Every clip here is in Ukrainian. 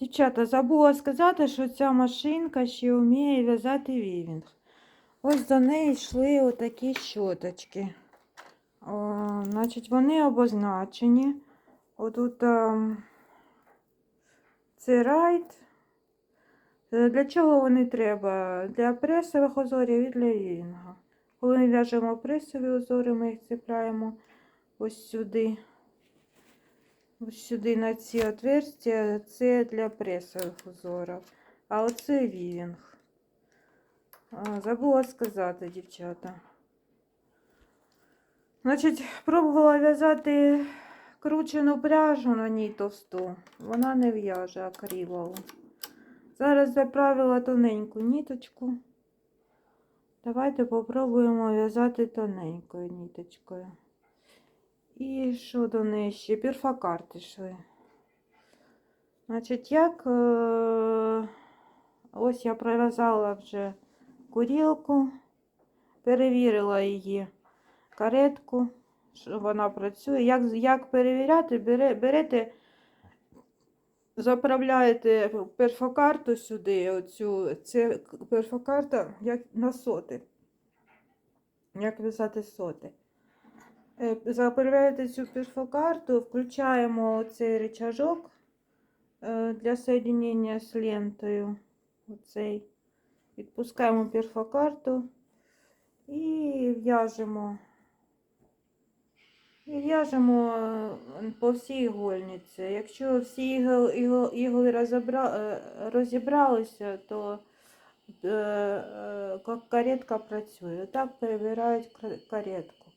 Дівчата, забула сказати, що ця машинка ще вміє в'язати вівінг. Ось до неї йшли отакі щоточки. О, значить, вони обозначені. Отут ем, це райт. Е, Для чого вони треба? Для пресових узорів і для вівінга. Коли в'яжемо пресові узори, ми їх цепляємо ось сюди. Ось сюди на ці отверстия. Це для пресових узорів. А оце вівінг. Забула сказати, дівчата. Значить, пробувала в'язати кручену пряжу на ній товсту. Вона не в'яже акрилову. Зараз заправила тоненьку ніточку. Давайте попробуємо в'язати тоненькою ніточкою. І що до неї ще? Перфокарти йшли. Значить, як е, ось я пров'язала вже курілку, перевірила її каретку, що вона працює. Як, як перевіряти, бере, берете, заправляєте перфокарту сюди, оцю, це перфокарта як на соти. Як в'язати соти. Е, Заправляєте цю перфокарту, включаємо цей рычажок е, для соединення з лентою. Оцей. Відпускаємо перфокарту і в'яжемо. І в'яжемо е, по всій ігольниці. Якщо всі ігли, ігли, ігли розібра, розібралися, то каретка працює. Так перебирають каретку.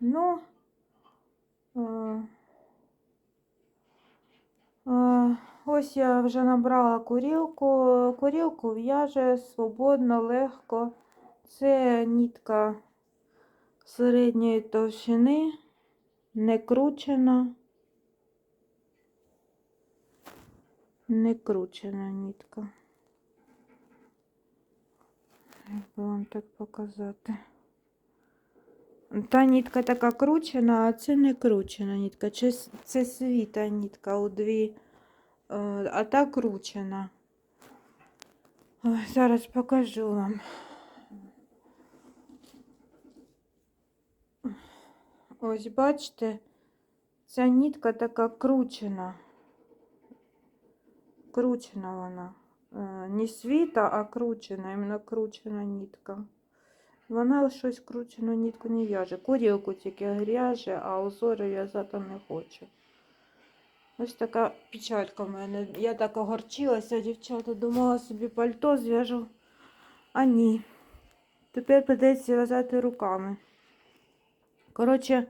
Ну, е, е, ось я вже набрала курілку. Курілку в'яже свободно, легко. Це нітка середньої товщини, не кручена. Не кручена нітка. Як би вам так показати? Та нітка така кручена, а це не кручена нітка. Це, с- це світа нітка у дві, е, а та кручена. Ой, зараз покажу вам. Ось бачите, ця нітка така кручена. Кручена вона. Е, Не світа, а кручена, іменно кручена нітка. Вона щось кручену нітку не в'яже. Курілку тільки гряже, а узори в'язати не хоче. Ось така печалька в мене. Я так огорчилася, дівчата, думала собі пальто зв'яжу. А ні. Тепер придеться в'язати руками. Коротше,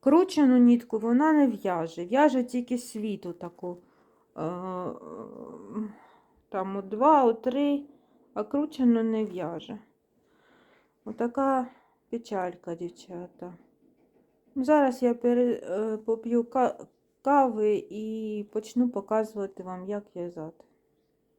кручену нітку вона не в'яже. В'яже тільки світу таку. Е, Там у два, у три, а кручену не в'яже. Отака печалька, дівчата. Зараз я е, поп'ю кави і почну показувати вам, як в'язати.